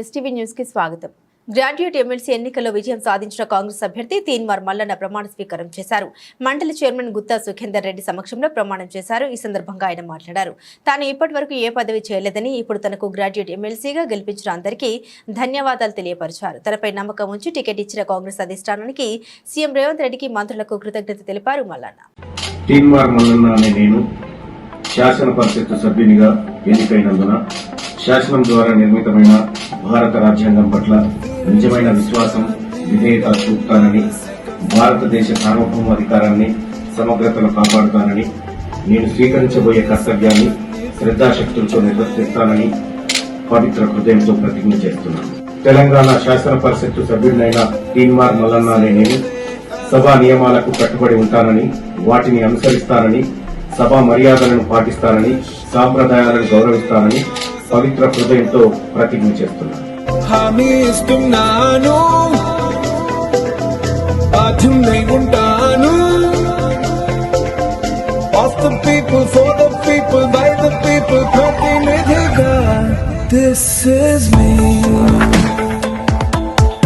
STV న్యూస్కి స్వాగతం. Graduate MLC ఎన్నికల్లో విజయం సాధించిన కాంగ్రెస్ అభ్యర్థి తీన్మార్ మల్లన్న ప్రమాణ స్వీకారం చేశారు. మండలి చైర్మన్ గుత్తా సుఖేందర్ రెడ్డి సమక్షంలో ప్రమాణం చేశారు. ఈ సందర్భంగా ఆయన మాట్లాడారు. తాను ఇప్పటి వరకు ఏ పదవి చేయలేదని ఇప్పుడు తనకు గ్రాడ్యుయేట్ ఎమ్మెల్సీగా గెలిపించిన అందరికీ ధన్యవాదాలు తెలియపరిచారు. తనపై నమ్మకం ఉంచి టికెట్ ఇచ్చిన కాంగ్రెస్ అధిష్టానానికి సీఎం రేవంత్ రెడ్డికి మంత్రులకు కృతజ్ఞత తెలిపారు మల్లన్న. శాసన పరిషత్ సభ్యునిగా ఎన్నికైనందున శాసనం ద్వారా నిర్మితమైన భారత రాజ్యాంగం పట్ల నిజమైన విశ్వాసం విధేయత చూపుతానని భారతదేశ సార్వభౌమాధికారాన్ని సమగ్రతను కాపాడుతానని నేను స్వీకరించబోయే కర్తవ్యాన్ని శ్రద్ధాశక్తులతో నిర్వర్తిస్తానని పవిత్ర హృదయంతో ప్రతిజ్ఞ చేస్తున్నాను. తెలంగాణ శాసన పరిషత్తు సభ్యుడినైన తీన్మార్ మల్లన్న అనే నేను సభా నియమాలకు కట్టుబడి ఉంటానని వాటిని అనుసరిస్తానని సభా మర్యాదలను పాటిస్తానని సాంప్రదాయాలను గౌరవిస్తానని పవిత్ర హృదయంతో ప్రతిజ్ఞ చేస్తున్నాను. హామీ ఇస్తున్నాను బాధ్యున్నై ఉంటాను. Of the people for the people by the people ప్రతినిధిగా. This is me